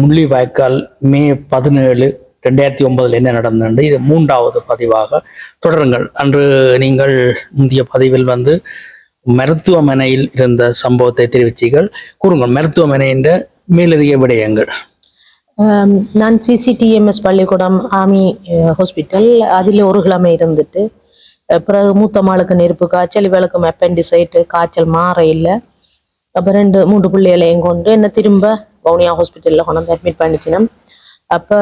முள்ளிவாய்க்கால் மே பதினேழு ரெண்டாயிரத்தி ஒன்பதுல என்ன நடந்தது? இது மூன்றாவது பதிவாக தொடருங்கள். அன்று நீங்கள் முந்தைய பதிவில் வந்து மருத்துவமனையில் இருந்த சம்பவத்தை தெரிவிச்சீர்கள் கூறுங்கள் மருத்துவமனையின் மேலதிக விடயங்கள். நான் சிசிடிஎம்எஸ் பள்ளிக்கூடம் ஆர்மி ஹாஸ்பிட்டல் அதில் ஒரு கிழமை இருந்துட்டு பிறகு மூத்த மாளுக்கு நெருப்பு காய்ச்சல் இவளுக்கும் அப்பெண்டிசைட்டு காய்ச்சல் மாற இல்லை. அப்போ ரெண்டு மூன்று பிள்ளைகளையும் கொண்டு என்ன திரும்ப வவுனியா ஹாஸ்பிட்டலில் கொண்டு வந்து அட்மிட் பண்ணிச்சினோம் அப்போ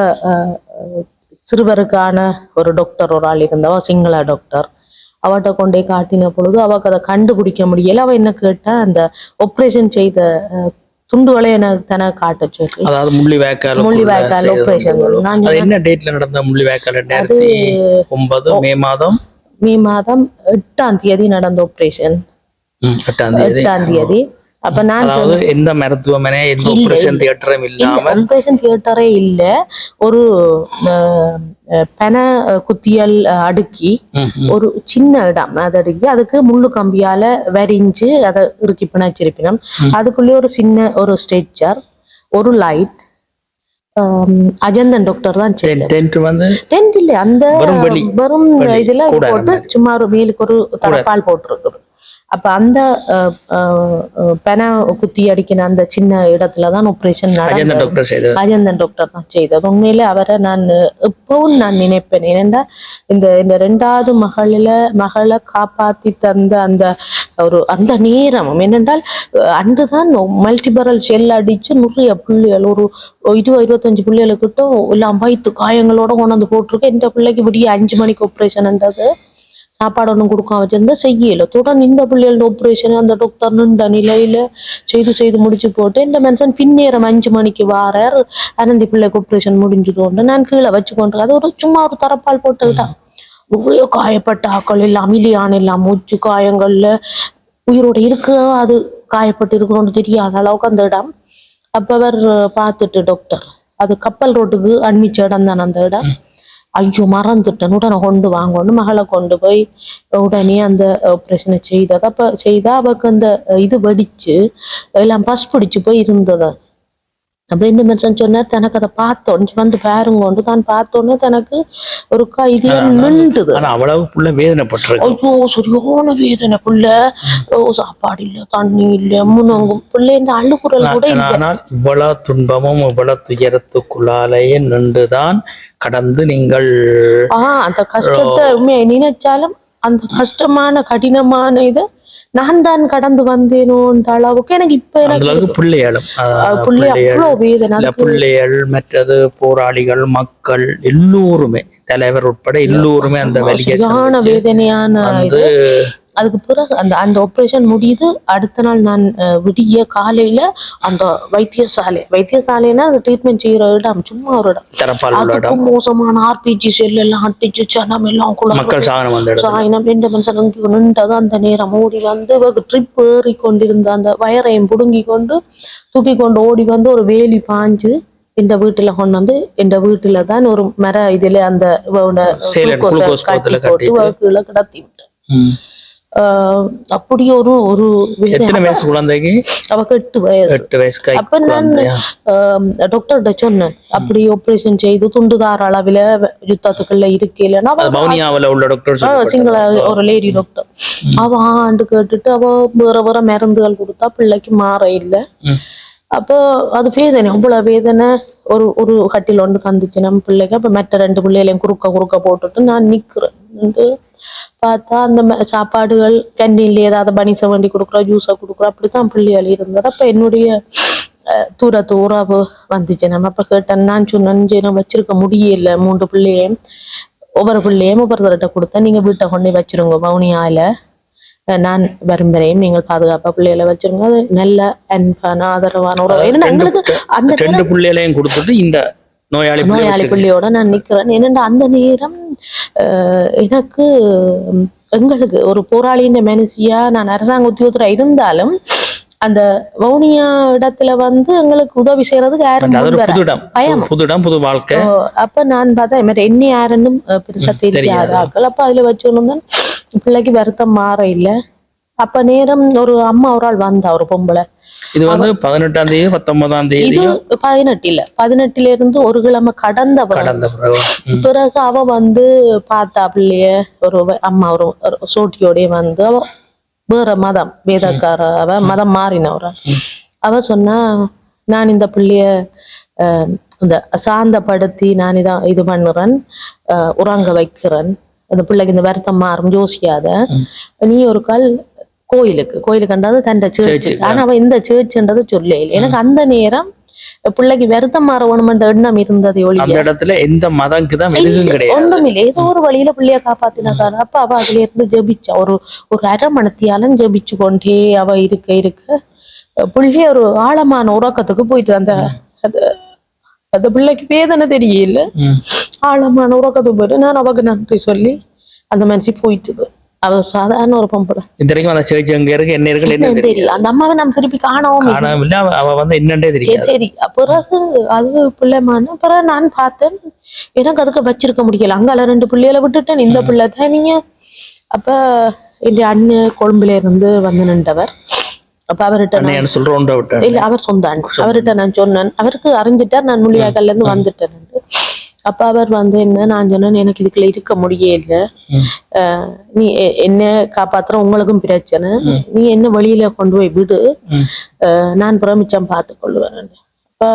சிறுவருக்கான ஒரு டாக்டர் ஒரு ஆள் இருந்தவ சிங்கள டாக்டர் அவட்ட கொண்டே காட்டின பொழுது அவக்கு அதை கண்டுபிடிக்க முடியல. அவ என்ன கேட்டா அந்த ஆப்ரேஷன் செய்த துண்டுகளை எனக்கு தானே காட்ட சொல்லி அதாவது முள்ளிவாய்க்கால் முள்ளிவாய்க்கால் operation. நான் அது என்ன டேட்ல நடந்த முள்ளிவாய்க்கால் ரெண்டாயிரத்தி ஒன்பது மே மாதம்? மே மாதம் எட்டாம் தேதி நடந்த ஆப்ரேஷன் எட்டாம் தேதி. எட்டாம் தேதி. அப்ப நான் எந்த மருத்துவமனை எந்த ஆபரேஷன் தியேட்டரும் இல்லாம ஆப்ரேஷன் தியேட்டரே இல்ல ஒரு பென குத்தியல் அடுக்கி. ஒரு சின்ன இடம். அதை அடுக்கி அதுக்கு முள்ளு கம்பியால வரிஞ்சு அதை இறுக்கி பிணைச்சிருப்பினோம். அதுக்குள்ளே ஒரு சின்ன ஒரு ஸ்ட்ரெச்சர் ஒரு லைட் அஜந்தன் டாக்டர் தான் டென்ட் வந்து டென்ட் இல்ல அந்த வெறும். இதுல போட்டு சும்மா ஒரு மேலுக்கு ஒரு தலப்பால் போட்டிருக்குது. அப்ப அந்த பென குத்தி அடிக்கின அந்த சின்ன இடத்துலதான் ஆபரேஷன் அஜந்தன் நடந்தது. அஜந்தன் டாக்டர் தான் செய்தது. உண்மையில அவரை நான் எப்பவும் நான் நினைப்பேன். ஏனென்றா இந்த இந்த ரெண்டாவது மகளில மகளை காப்பாத்தி தந்த அந்த ஒரு அந்த நேரம் என்னென்றால் அன்றுதான் மல்டிபரல் செல் அடிச்சு நிறைய புள்ளிகள் ஒரு இருபது இருபத்தஞ்சு புள்ளிகளுக்கிட்ட எல்லாம் வயிற்று காயங்களோட கொண்டு வந்து போட்டிருக்கு. இந்த பிள்ளைக்கு விடிய அஞ்சு மணிக்கு ஆப்ரேஷன்ன்றது சாப்பாடு ஒன்றும் கொடுக்காம வச்சிருந்தா செய்யல. தொடர்ந்து இந்த பிள்ளைகளோட ஆப்ரேஷன் அந்த டாக்டர் நின்ற நிலையில செய்து செய்து முடிச்சு போட்டு இந்த மனுஷன் பின்னேறம் அஞ்சு மணிக்கு வாரார். அனந்தி பிள்ளைக்கு ஆப்ரேஷன் முடிஞ்சிடும் நான் கீழே வச்சு கொண்டு அது ஒரு சும்மா ஒரு தரப்பால் போட்டுக்கிட்டான். நிறைய காயப்பட்ட ஆக்கள் எல்லாம் மிலியான் எல்லாம் மூச்சு காயங்கள்ல உயிரோட இருக்கிறதோ அது? காயப்பட்டு இருக்கணும்னு தெரியாத அளவுக்கு அந்த இடம். அப்ப அவர் பார்த்துட்டு டாக்டர் அது கப்பல் ரோட்டுக்கு அட்மிச்ச இடம் தானே அந்த இடம். ஐயோ மறந்துட்டேன். உடனே கொண்டு வாங்கன்னு மகளை கொண்டு போய் உடனே அந்த ஆப்ரேஷனை செய்தது. அப்ப செய்தா அவக்கு அந்த இது வெடிச்சு எல்லாம் பஸ் பிடிச்சு போய் இருந்தது. அப்ப இந்த மனுஷன் சொன்னார் தனக்கு அதை பார்த்தோன்னு வந்து பாருங்கோண்டு தான் பார்த்தோன்னே தனக்கு ஒரு கைதியா நின்றுது. அவ்வளவு புள்ள வேதனைப்பட்டிருக்கு ஐயோ சரியான வேதனை புள்ள. ஓ சாப்பாடு இல்ல தண்ணி இல்ல முன்னங்கும் பிள்ளை இந்த அழுகுறல் கூட ஆனால் இவ்வளவு துன்பமும் இவ்வளவு துயரத்துக்குள்ளாலேயே நின்றுதான் கடந்து நீங்கள் ஆஹ் அந்த கஷ்டத்தை நினைச்சாலும் அந்த கஷ்டமான கடினமான இதை நான் தான் கடந்து வந்தேனோன்ற அளவுக்கு எனக்கு இப்ப எனக்கு பிள்ளைகளும் பிள்ளை அவ்வளவு வேதனை பிள்ளைகள் மற்றது போராளிகள் மக்கள் எல்லோருமே. தலைவர் உட்பட எல்லோருமே அந்த வேதனையான அதுக்கு பிறகு அந்த அந்த ஆப்ரேஷன் முடியுது. அடுத்த நாள் நான் விடிய காலையில அந்த வைத்தியசாலை வைத்தியசாலைன்னா அந்த ட்ரீட்மெண்ட் செய்யற இடம் சும்மா ஒரு இடம். மோசமான ஆர்பிஜி செல் எல்லாம் அட்டிச்சு சனம் எல்லாம் சாயினம் ரெண்டு மனுஷன் நின்றது அந்த நேரம். ஓடி வந்து ட்ரிப் ஏறி கொண்டிருந்த அந்த வயரையும் புடுங்கி கொண்டு தூக்கி கொண்டு ஓடி வந்து ஒரு வேலி பாஞ்சு இந்த வீட்டுல கொண்டு வந்து இந்த வீட்டுல தான் ஒரு மர இதுல அந்த கட்டி போட்டு கீழே கிடத்தி விட்டேன் அப்படி ஒரு ஒரு. எத்தனை வயசு குழந்தைக்கு? அவக்கு எட்டு வயசு. எட்டு வயசு அப்ப நான் டாக்டர்கிட்ட சொன்னேன். அப்படி ஆபரேஷன் செய்து துண்டுதார அளவுல யுத்தத்துக்குள்ள பவுனியாவில் உள்ள டாக்டர் சிங்கள ஒரு லேடி டாக்டர் அவ ஆண்டு கேட்டுட்டு அவ வேற வேற மருந்துகள் கொடுத்தா பிள்ளைக்கு மாற இல்லை. அப்போ அது வேதனை அவ்வளவு வேதனை. ஒரு ஒரு கட்டில் ஒன்று தந்துச்சு நம்ம பிள்ளைக்கு. அப்ப மற்ற ரெண்டு பிள்ளைகளையும் குறுக்க குறுக்க போட்டுட்டு நான் நிக்கிறேன். பார்த்தா அந்த சாப்பாடுகள் கேண்டீன்ல ஏதாவது பனிசை வண்டி கொடுக்குறோம் ஜூஸை கொடுக்குறோம் அப்படித்தான் பிள்ளைகள் இருந்தது அப்ப என்னுடைய தூரத்து உறவு வந்துச்சு. நம்ம அப்ப கேட்டேன் நான் சொன்னேன் "ஜி, நான் வச்சிருக்க முடியல மூன்று பிள்ளையும் ஒவ்வொரு பிள்ளையும் ஒவ்வொருத்தர்கிட்ட கொடுத்தேன். நீங்க வீட்டை கொண்டு வச்சிருங்க அஹ் நான் விரும்புகிறேன் நீங்கள் பாதுகாப்பா பிள்ளைகளை வச்சிருங்க. அது நல்ல அன்பான ஆதரவான உறவு. ஏன்னா எங்களுக்கு அந்த ரெண்டு பிள்ளைகளையும் கொடுத்துட்டு இந்த நோயாளி நோயாளி. பிள்ளையோட நான் நிக்கிறேன். என்னண்டா அந்த நேரம் எனக்கு எங்களுக்கு ஒரு போராளியின் மனுஷியா நான் அரசாங்க உத்தியோகத்துல இருந்தாலும் அந்த வவுனியா இடத்துல வந்து எங்களுக்கு உதவி செய்யறதுக்கு யாரும் பயம். புது இடம் புது வாழ்க்கை. அப்ப நான் பார்த்தா மற்ற என்ன யாருன்னு பெருசா தெரியாத. ஆக்கள் அப்ப அதுல வச்சு பிள்ளைக்கு வருத்தம் மாற இல்ல. அப்ப நேரம் ஒரு அம்மா ஒரு ஆள் வந்தா ஒரு பொம்பளை. இது வந்து பதினெட்டாம் தேதி பத்தொன்பதாம் தேதியோ பதினெட்டு இல்ல பதினெட்டுல. இருந்து ஒரு கிழமை கடந்த கடந்த பிறகு. அவ வந்து பார்த்தா பிள்ளைய ஒரு அம்மா ஒரு சோட்டியோடய வந்து அவ வேற மதம் வேதக்கார அவ மதம் மாறினவர அவ சொன்னா நான் இந்த பிள்ளைய இந்த சாந்தப்படுத்தி நான் இதான் இது பண்ணுறேன் உறங்க வைக்கிறேன். அந்த பிள்ளைக்கு இந்த வருத்தம் மாறும் யோசிக்காத. நீ ஒரு கால் கோயிலுக்கு கோயிலுக்கு கண்டாது தண்ட சேர்ச்சு ஆனா அவ இந்த சேர்ச்சுன்றது சொல்ல இல்லை. எனக்கு அந்த நேரம் பிள்ளைக்கு வருத்தம் மாறணும்ன்ற எண்ணம் இருந்தது ஒழிய இடத்துல எந்த மதம்க்கு தான் கிடையாது. ஒண்ணுமில்லை. ஏதோ ஒரு வழியில பிள்ளைய காப்பாத்தினாக்காரு அப்ப அவ அதுல இருந்து ஜெபிச்சா. ஒரு ஒரு அரை மணத்தியாலும் ஜெபிச்சு கொண்டே அவ இருக்க இருக்க பிள்ளைய ஒரு ஆழமான உறக்கத்துக்கு போயிட்டு அந்த அந்த- அந்த பிள்ளைக்கு வேதனை தெரியல. ஆழமான உறக்கத்துக்கு போயிட்டு நான் அவக்கு நன்றி சொல்லி அந்த மனுஷி போயிட்டுது. அவ சாதாரண ஒரு பொம்பளை. இந்த வரைக்கும் அந்த சேர்ச் எங்க இருக்கு என்ன இருக்கு என்ன தெரியும் அந்த அம்மாவை நம்ம திருப்பி காணவும் இல்லை. அவ- வந்து சரி. பிறகு அது பிள்ளைமான பிறகு நான் பார்த்தேன் எனக்கு அதுக்கு வச்சிருக்க முடியல. அங்கால ரெண்டு பிள்ளைகளை விட்டுட்டேன். இந்த பிள்ளை தான் நீங்க அப்ப என் அண்ணன் கொழும்புல இருந்து வந்து நின்றவர். அப்ப அவர்கிட்ட நான் அண்ணன் சொல்ற ஒன்றை விட்டேன் இல்ல அவர் சொந்த அண்ணன் அவர்கிட்ட நான் சொன்னேன். அவருக்கு அறிஞ்சிட்டார். நான் முள்ளியாக்கல்ல இருந்து வந்துட்டேன். அப்ப அவர் வந்து என்ன நான் சொன்னேன் எனக்கு இதுக்குள்ள இருக்க முடியல நீ என்ன காப்பாத்துற உங்களுக்கும் பிரச்சனை. நீ என்ன வெளியில கொண்டு போய் விடு. நான் பிரமிச்சம் பார்த்து கொள்ளுவேன் அப்ப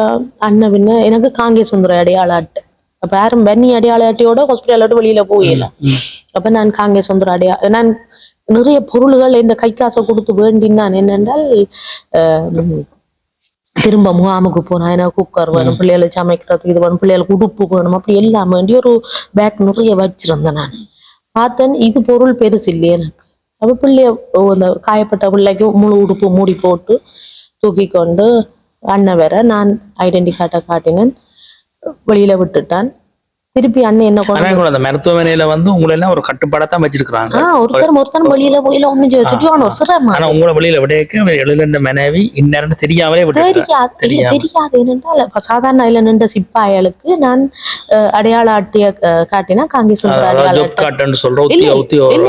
அண்ணன் பின்ன எனக்கு காங்கே சுந்தர அடையாள அட்டை அப்ப யாரும் பன்னி அடையாள அட்டையோட ஹாஸ்பிட்டல் விட்டு வெளியில போயிடல ம். அப்ப நான் காங்கே சுந்தர அடையா நான் நிறைய பொருள்கள் இந்த கை காசை கொடுத்து வேண்டினான். என்னென்றால் திரும்ப முகாமுக்கு போனா எனக்கு குக்கர் வேணும் பிள்ளைகளுக்கு சமைக்கிறதுக்கு இது வேணும் பிள்ளைகளுக்கு உடுப்பு வேணும் அப்படி எல்லாம் வேண்டி ஒரு பேக் நிறைய வச்சிருந்தேன் நான். பார்த்தேன் இது பொருள் பெருசு இல்லையே எனக்கு. அப்ப பிள்ளைய அந்த காயப்பட்ட பிள்ளைக்கு முழு உடுப்பு மூடி போட்டு தூக்கி கொண்டு அண்ணன் வேற நான் ஐடென்டி கார்டை காட்டினேன். வெளியில விட்டுட்டான். திருப்பி அண்ணன் என்ன கூட அந்த மருத்துவமனையில வந்து உங்களை எல்லாம் ஒரு கட்டுப்பாடத்தான் வச்சிருக்காங்க ஒருத்தர் ஒருத்தர் வெளியில போயில ஒண்ணு சுற்றியான ஒரு சிரமம் ஆனா உங்களை வெளியில விடையக்க எழுந்த மனைவி இந்நேரம் தெரியாமலே தெரியாது. தெரியாது. என்னென்றால் சாதாரண இதுல நின்ற சிப்பாய்களுக்கு நான் அடையாள அட்டையை அஹ், காட்டினா காங்கிரஸ் காட்டுன்னு சொல்ற இல்ல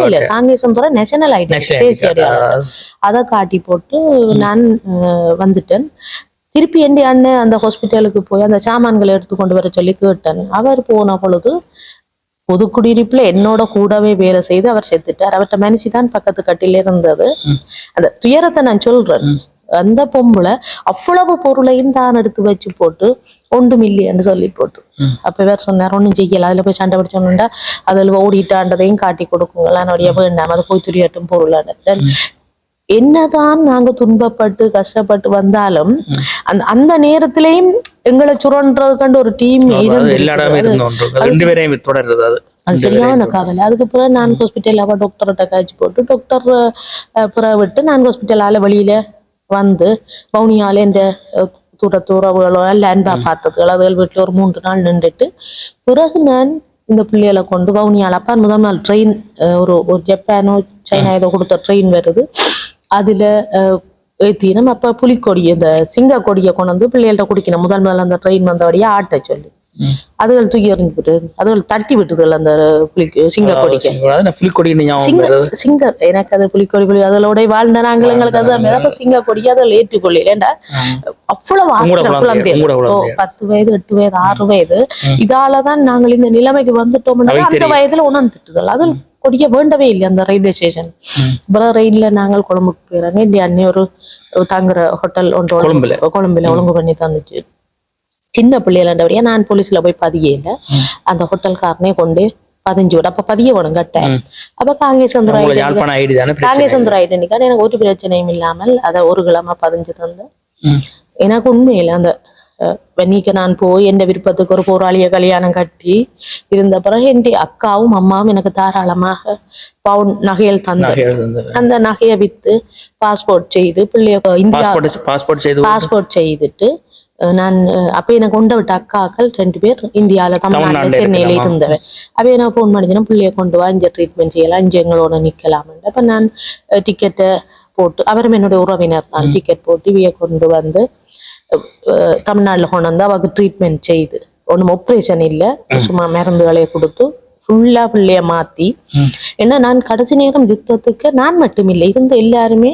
இல்ல காங்கிரஸ் நேஷனல் ஐடி தேசிய. அடையாள. அதை காட்டி போட்டு நான் வந்துட்டேன். திருப்பி என் அண்ணன் அந்த ஹாஸ்பிட்டலுக்கு போய் அந்த சாமான்களை எடுத்து கொண்டு வர சொல்லி கேட்டேன். அவர் போன பொழுது பொது குடியிருப்புல என்னோட கூடவே வேலை செய்து அவர் செத்துட்டார். அவர்கிட்ட மனுஷி தான் பக்கத்து கட்டில இருந்தது. அந்த துயரத்தை நான் சொல்றேன். அந்த பொம்பளை அவ்வளவு பொருளையும் தான் எடுத்து வச்சு போட்டு ஒன்றும் இல்லையன்னு சொல்லி போட்டு. அப்ப இவர் சொன்னார் ஒண்ணும் செய்யல. அதுல போய் சண்டை பிடிச்சோம்னா அதுல ஓடிட்டான்றதையும் காட்டி கொடுக்குங்களா என்னுடைய வேண்டாம் அது போய் துரியட்டும் பொருளான என்னதான் நாங்க துன்பப்பட்டு கஷ்டப்பட்டு வந்தாலும் அந்த அந்த நேரத்திலையும் எங்களை சுரண்டுறது கண்டு ஒரு டீம் ரெண்டு பேரையும் தொடருது அது. அது சரியான கவலை அதுக்கு பிறகு நான் ஹாஸ்பிட்டல் அவ டாக்டர்கிட்ட காய்ச்சி போட்டு டாக்டர் பிறகு விட்டு நான் ஹாஸ்பிட்டலால வெளியில வந்து பவுனியால இந்த அஹ், தூர தூரவுகளோ எல்லாம் அன்பா பார்த்ததுகள் அதுகள் வீட்டுல ஒரு மூன்று நாள் நின்றுட்டு பிறகு நான் இந்த பிள்ளைகளை கொண்டு வவுனியால அப்பா முதல் நாள் ட்ரெயின் ஒரு ஒரு ஜப்பானோ சைனா ஏதோ கொடுத்த ட்ரெயின் வருது. அதில் ஏற்றினோம் அப்போ புலிக்கொடி இந்த சிங்க கொடியை கொண்டு வந்து பிள்ளைகள்ட்ட குடிக்கணும். முதல் முதல்ல அந்த ட்ரெயின் வந்தபடியே ஆட்ட சொல்லி. அதுகள் தூக்கி எறிஞ்சு விட்டு அதுகள் தட்டி விட்டுதுகள் அந்த புலி சிங்க கொடிக்கு. அதாவது புலிக்கொடி ஞாபகம் சிங்க வருது. சிங்க எனக்கு அது புலிக்கொடி புலி அதோட வாழ்ந்த நாங்கள் எங்களுக்கு அது சிங்க கொடி அதில் ஏற்றுக்கொள்ள ஏண்டா? அவ்வளவு குழந்தை. பத்து வயது எட்டு வயது ஆறு வயது. இதாலதான் நாங்கள் இந்த நிலைமைக்கு வந்துட்டோம்னா அவை அந்த. வயதுல உணர்ந்துட்டுதல் அது கொடிய வேண்டவே இல்லை அந்த ரயில்வே ஸ்டேஷன். அப்புறம் ரயில்ல நாங்கள் கொழும்புக்கு போயிறாங்க இந்த அண்ணி ஒரு தங்குற ஹோட்டல் ஒன்று கொழும்புல. கொழும்புல ஒழுங்கு பண்ணி தந்துச்சு. சின்ன பிள்ளைகளண்டபடியா நான் போலீஸ்ல போய் பதியல அந்த ஹோட்டல்காரனே கொண்டு பதிஞ்சு விட அப்ப பதிய வேணும் கட்ட அப்ப ஐடென்டி கார்டு எனக்கு ஒரு பிரச்சனையும் இல்லாமல் அதை ஒரு கிழமை பதிஞ்சு தந்தேன் ம். எனக்கு உண்மையில அந்த வெண்ணிக்கு நான் போய் எந்த விருப்பத்துக்கு ஒரு போராளிய கல்யாணம் கட்டி இருந்த பிறகு என் அக்காவும் அம்மாவும் எனக்கு தாராளமாக பவுன் நகைகள் தந்த. அந்த நகையை வித்து பாஸ்போர்ட் செய்து பிள்ளைய இந்தியா பாஸ்போர்ட் செய்து பாஸ்போர்ட் செய்துட்டு நான் அப்ப எனக்கு கொண்டு விட்ட அக்காக்கள் ரெண்டு பேர் இந்தியால தமிழ்நாட்டுல தமிழ்நாட்டுல சென்னையில? இருந்தவன் அப்ப நான் ஃபோன் பண்ணிச்சுன்னா பிள்ளைய கொண்டு வா இங்க ட்ரீட்மெண்ட் செய்யலாம் இங்க எங்களோட நிக்கலாம் அப்ப நான் டிக்கெட்டை போட்டு அவரும் என்னுடைய உறவினர் தான். டிக்கெட் போட்டு இவைய கொண்டு வந்து தமிழ்நாட்டுல கொண்டு வந்து அவருக்கு ட்ரீட்மெண்ட் செய்து ஒண்ணும் ஆப்ரேஷன் இல்ல. சும்மா மருந்துகளை கொடுத்து ஃபுல்லா பிள்ளைய மாத்தி. ஏன்னா நான் கடைசி நேரம் யுத்தத்துக்கு நான் மட்டுமில்லை இருந்த எல்லாருமே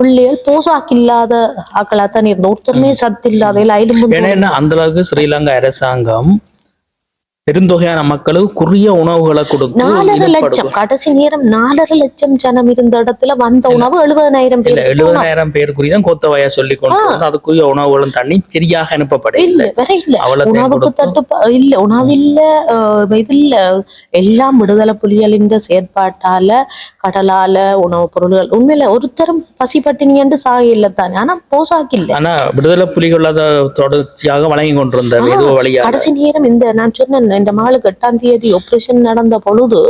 பிள்ளைகள் போசாக்கு இல்லாத ஆக்களா தான் இருந்தோம். ஒருத்தருமே சத்து இல்லாத எலும்பு ஏன்னா அந்த அளவுக்கு ஸ்ரீலங்கா அரசாங்கம் பெருந்தொகையான மக்களுக்கு குறுகிய உணவுகளை கொடுத்து நாலரை லட்சம். கடைசி நேரம் நாலரை லட்சம் ஜனம் இருந்த இடத்துல வந்த உணவு எழுபதனாயிரம் பேர் எழுபதாயிரம் பேருக்குரிய தான் கோத்தவாயா சொல்லி கொண்டு அதுக்குரிய உணவுகளும் தண்ணி சரியாக அனுப்பப்படவில்லை. இல்ல வேற இல்ல. உணவுக்கு தட்டுப்பா இல்ல உணவு இல்ல அஹ் இது இல்ல எல்லாம் விடுதலை புலிகளின் செயற்பாட்டால கடலால உணவுப் பொருள்கள். உண்மையில ஒருத்தரும் பசி பட்டினி என்று சாக இல்ல தானே. ஆனா போசாக்கு இல்ல ஆனா விடுதலை புலிகள் தொடர்ச்சியாக வழங்கி கொண்டிருந்த கடைசி நேரம் இந்த நான் சொன்னேன் இந்த மகளுக்கு எட்டாம் தேதி ஆபரேஷன் நடந்த பொழுது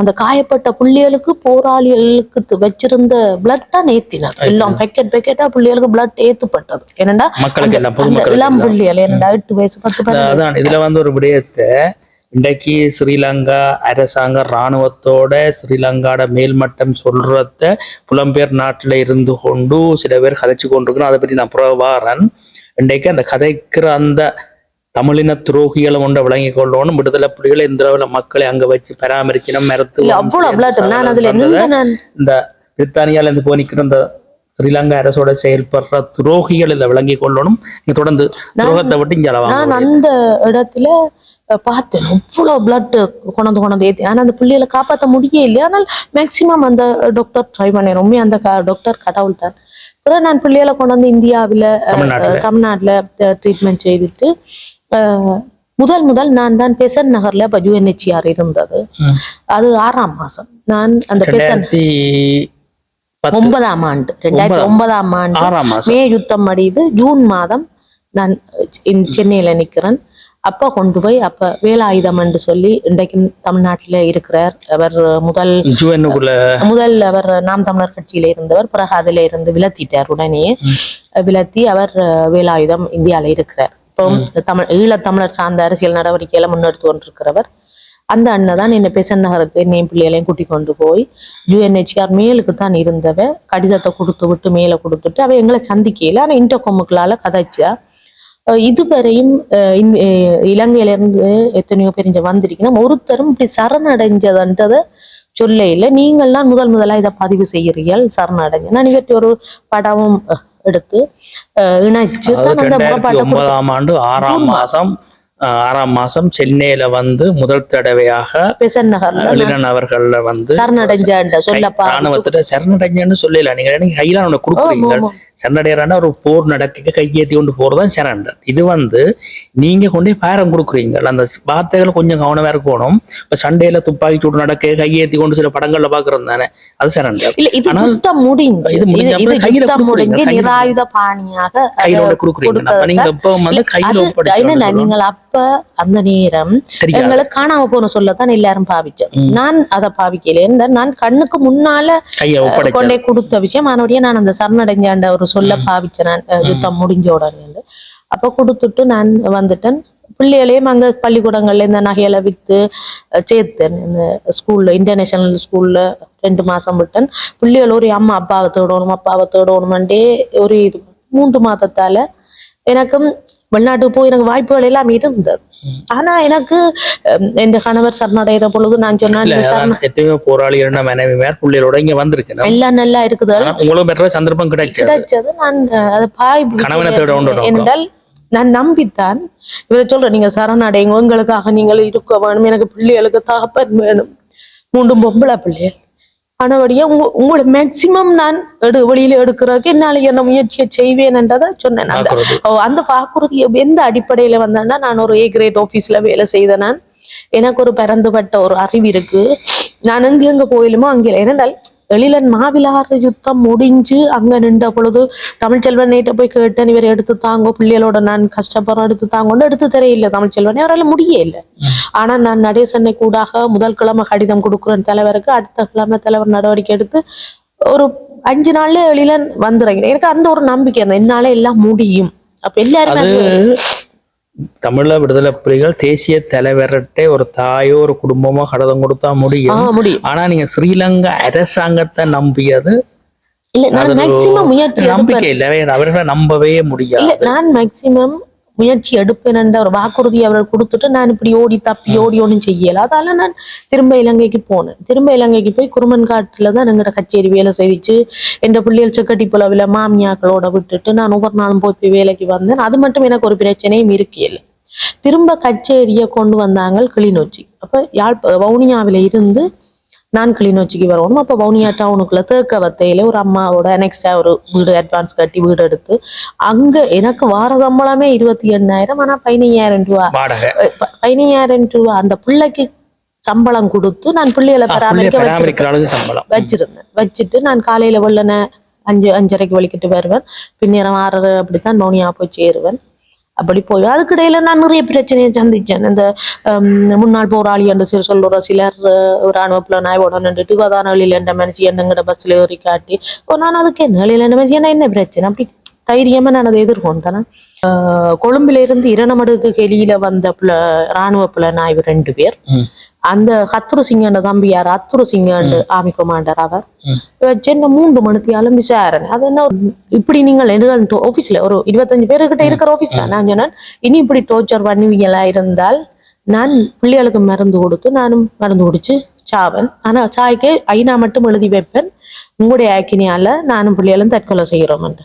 அந்த காயப்பட்ட புள்ளிகளுக்கு போராளிகளுக்கு வச்சிருந்த பிளட் தான் ஏத்தினார். எல்லாம் பேக்கெட் பேக்கெட்டா புள்ளிகளுக்கு பிளட் ஏத்துப்பட்டது. மக்களுக்கு எல்லாம். புள்ளிகள் ஏனண்டா எட்டு வயசு பத்து அதான் இதுல வந்து ஒரு விடயத்தை இன்றைக்கு ஸ்ரீலங்கா அரசாங்க இராணுவத்தோட ஸ்ரீலங்காட மேல்மட்டம் சொல்றத புலம்பெயர் நாட்டுல இருந்து கொண்டு சில பேர் கதைச்சு கொண்டிருக்கிறோம் அதை பத்தி நான் புற வாரன். இன்றைக்கு அந்த கதைக்கிற அந்த தமிழின துரோகிகளை கொண்ட விளங்கி கொள்ளணும் விடுதலை புலிகளை இந்த அளவுல மக்களை அங்க வச்சு பராமரிக்கணும் நான் இந்த பிரித்தானியால இருந்து போய் நிக்கிற இந்த ஸ்ரீலங்கா அரசோட செயல்படுற துரோகிகள் இதை விளங்கி கொள்ளணும். தொடர்ந்து துரோகத்தை விட்டு இங்க நான் அந்த இடத்துல பார்த்தேன். அவ்வளவு பிளட் கொண்டு கொண்டு ஏத்தி. ஆனா அந்த பிள்ளைகளை காப்பாற்ற முடிய இல்லையா. ஆனால் மேக்சிமம் அந்த டாக்டர் ட்ரை பண்ணேன். உண்மை அந்த டாக்டர் கடவுள் தான் நான் பிள்ளைகளை கொண்டு வந்து இந்தியாவில் தமிழ்நாட்டுல. ட்ரீட்மெண்ட் செய்துட்டு முதல் முதல் நான் தான் பெசன் நகர்ல இப்போ யூஎன்ஹெச்ஆர் இருந்தது. அது ஆறாம் மாசம். நான் அந்த பெசன் ஒன்பதாம் ஆண்டு ரெண்டாயிரத்தி ஒன்பதாம். ஆண்டு மே யுத்தம் அடியுது ஜூன் மாதம் நான் சென்னையில நிக்கிறேன். அப்ப கொண்டு போய் அப்ப வேலாயுதம் என்று சொல்லி இன்றைக்கு தமிழ்நாட்டுல இருக்கிறார். அவர் முதல் முதல் அவர் நாம் தமிழர் கட்சியில இருந்தவர். பிறகு அதுல இருந்து விலத்திட்டார் உடனே விலத்தி அவர் வேலாயுதம் இந்தியால இருக்கிறார். இப்போ தமிழ் ஈழத்தமிழர் சார்ந்த அரசியல் நடவடிக்கையில முன்னெடுத்து கொண்டிருக்கிறவர். அந்த அண்ணன் தான் என்ன பெசன் நகருக்கு என்னையும் பிள்ளைகளையும் கூட்டி கொண்டு போய் யூஎன்ஹெச்ஆர் மேலுக்கு தான் இருந்தவ கடிதத்தை கொடுத்து விட்டு மேலே கொடுத்துட்டு அவ எங்களை சந்திக்கையில ஆனா இன்டர்கொமுக்களால கதைச்சா. இதுவரையும் அஹ் இந்த, அஹ் இலங்கையில இருந்து எத்தனையோ பேர் இங்க வந்திருக்கணும் ஒருத்தரும் இப்படி சரணடைஞ்சதுன்றத சொல்ல இல்லை. நீங்கள்லாம் முதல் முதலா இதை பதிவு செய்கிறீர்கள் சரணடைஞ்ச. நான் இவற்றை ஒரு படமும் எடுத்து இணைச்சு. ஒன்பதாம் ஆண்டு ஆறாம் மாசம் ஆறாம் மாசம் சென்னையில வந்து முதல் தடவையாக இளன் அவர்கள வந்து சரணடைஞ்ச சொல்லப்பா. ராணுவத்துல சரணடைஞ்சன்னு சொல்லல. நீங்க ஒண்ணு கொடுக்குறீங்க. சரணடைறான ஒரு போர் நடக்க கையேத்தி கொண்டு போறதுதான் சரண்டர் இது வந்து நீங்க கொண்டு பாரம் கொடுக்குறீங்க அந்த வார்த்தைகளை கொஞ்சம் கவனமா இருக்கணும். இப்ப சண்டையில துப்பாக்கி சூடு நடக்க கையேத்தி கொண்டு சில படங்கள்ல பாக்குறது தானே? அது சரண்டர் ஆனால் இது கையில முடிஞ்சு நிராயுத பாணியாக கையில கொடுக்குறீங்க. நீங்கள் அப்ப அந்த நேரம் எங்களுக்கு காணாம போன சொல்லத்தான் எல்லாரும் பாவிச்சோம். நான் அதை பாவிக்கல. இந்த நான் கண்ணுக்கு முன்னால கொண்டே கொடுத்த விஷயம். மறுபடியும் நான் அந்த சரணடைஞ்சாண்ட ஒரு சொல்ல பாவிச்சேன் நான் யுத்தம் முடிஞ்ச உடனே அப்ப கொடுத்துட்டு நான் வந்துட்டேன். பிள்ளைகளையும் அங்க பள்ளிக்கூடங்கள்ல இந்த நகையில வித்து சேர்த்தேன். இந்த ஸ்கூல்ல இன்டர்நேஷனல் ஸ்கூல்ல ரெண்டு மாசம் விட்டேன். பிள்ளைகள் ஒரு அம்மா அப்பாவை தேடணும் அப்பாவை தேடணுமெண்டே ஒரு இது மூன்று மாதத்தால எனக்கும் வெளிநாட்டுக்கு போய் எனக்கு வாய்ப்புகள் எல்லாம் இருந்தது. ஆனா எனக்கு என் கணவர் சரணடைகிற பொழுது நான் சொன்னேன் எத்தனையோ போராளிகள் மனைவி மேல் பிள்ளைகளோட இங்க வந்திருக்கு. எல்லாம் நல்லா இருக்குது. உங்களுக்கு பெற்ற சந்தர்ப்பம் கிடைச்சது. கிடைச்சது. நான் அதை பாய். என்றால் நான் நம்பித்தான். இவரை சொல்றேன் நீங்க சரணடைங்க. உங்களுக்காக நீங்கள் இருக்க வேணும். எனக்கு பிள்ளைகளுக்கு தகப்பன் வேணும். மூன்று பொம்பளை பிள்ளைகள். ஆனபடியா உங்க உங்களோட மேக்சிமம் நான் எடு வெளியில எடுக்கிறதுக்கு என்னால என்ன முயற்சியை செய்வேன் என்றதை சொன்னேன் அந்த அந்த வாக்குறுதி எந்த அடிப்படையில வந்தேன்னா நான் ஒரு ஏ கிரேட் ஆபீஸ்ல வேலை செய்த நான். எனக்கு ஒரு பரந்துபட்ட ஒரு அறிவு இருக்கு. நான் எங்க எங்க போயிலுமோ அங்கே ஏனென்றால் எழிலன் மாவிலாறு யுத்தம் முடிஞ்சு அங்க நின்ற பொழுது தமிழ்ச்செல்வன் நேற்று போய் கேட்டேன் இவர் எடுத்து தாங்க பிள்ளைகளோட நான் கஷ்டப்படுறோம் எடுத்து தாங்கன்னு எடுத்து தெரியல தமிழ்ச்செல்வன் அவரால் முடிய இல்லை. ம். ஆனா நான் நடேசனை கூடாக முதல் கிழமை கடிதம் கொடுக்குறேன் தலைவருக்கு. அடுத்த கிழமை தலைவர் நடவடிக்கை எடுத்து ஒரு அஞ்சு நாள்ல எழிலன் வந்துடுறேன் எனக்கு அந்த ஒரு நம்பிக்கை இருந்தது. என்னால எல்லாம் முடியும். அப்ப எல்லாருமே தமிழ விடுதலை புலிகள் தேசிய தலைவர்கிட்ட ஒரு தாயோ ஒரு குடும்பமோ கடதம் கொடுத்தா முடியும். ஆனா நீங்க ஸ்ரீலங்கா அரசாங்கத்தை நம்பியது இல்ல நான் மேக்சிமம் முயற்சி நம்பிக்கை இல்லை. அவர்களை நம்பவே முடியாது. நான் மேக்சிமம் முயற்சி எடுப்பேன் என்ற ஒரு வாக்குறுதி அவர்கள் கொடுத்துட்டு நான் இப்படி ஓடி தப்பி ஓடி ஒன்றும் செய்யல. அதால நான் திரும்ப இலங்கைக்கு போனேன். திரும்ப இலங்கைக்கு போய் குருமன் காட்டுல தான் எங்கட கச்சேரி வேலை செய்திச்சு. என்ற பிள்ளைகள் செக்கட்டி புலவில் மாமியாக்களோட விட்டுட்டு நான் ஒவ்வொரு நாளும் போய் போய் வேலைக்கு வந்தேன். அது மட்டும் எனக்கு ஒரு பிரச்சனையும் இருக்கையில் திரும்ப கச்சேரியை கொண்டு வந்தாங்க கிளிநொச்சி. அப்ப யாழ் வவுனியாவில இருந்து நான் கிளிநொச்சிக்கு வரணும் அப்போ வவுனியா டவுனுக்குள்ள தேக்க வத்தையில ஒரு அம்மாவோட நெக்ஸ்டா ஒரு வீடு அட்வான்ஸ் கட்டி வீடு எடுத்து அங்க எனக்கு வார சம்பளமே இருபத்தி எண்ணாயிரம் ஆனா பதினையாயிரம் ரூபா. பதினையாயிரம் ரூபா. அந்த பிள்ளைக்கு சம்பளம் கொடுத்து நான் பிள்ளைகளை பராமரிக்க வச்சிருந்தேன். வச்சுட்டு நான் காலையில வெள்ளன அஞ்சு அஞ்சரைக்கு வலிக்கிட்டு வருவேன். பின்னேரம் ஆறரை அப்படித்தான் மௌனியா போய் சேருவேன். அப்படி போய் அதுக்கிடையில நான் நிறைய பிரச்சனையை சந்திச்சேன். இந்த முன்னாள் போராளி என்று சொல்லி சொல்லுற சிலர் ராணுவப்புல நாயோட நின்றுட்டு வதானகளில் என்ற மனுஷி என்னங்கிற பஸ்ல ஏறி காட்டி ஓ நான் அதுக்கு என்ன வழியில் என்ன மனுஷி என்ன பிரச்சனை? அப்படி தைரியமா நான் அதை எதிர்கொண்டேன். ஆஹ், கொழும்புல இருந்து இரணமடுக்கு கெளியில வந்த புல ராணுவ புலனாய்வு ரெண்டு பேர். அந்த ஹத்ரு சிங்கன்ற தம்பியார் ஹத்ரு சிங்கன்று ஆமி கொமாண்டர் அவர். சென்னை மூன்று மணித்தியாலும் விசாரணை அது என்ன இப்படி நீங்கள் எதுகள் ஆபீஸ்ல ஒரு இருபத்தஞ்சு பேருக்கிட்ட இருக்கிற ஆபீஸ் தான். நான் சொன்னேன் இனி இப்படி டோர்ச்சர் பண்ணுவீங்களா இருந்தால் நான் பிள்ளைகளுக்கு மருந்து கொடுத்து நானும் மருந்து குடிச்சு சாவன். ஆனா சாய்க்கு ஐநா மட்டும் எழுதி வைப்பேன். உங்களுடைய ஆக்கினியால நானும் பிள்ளைகளும் தற்கொலை செய்கிறோம் என்று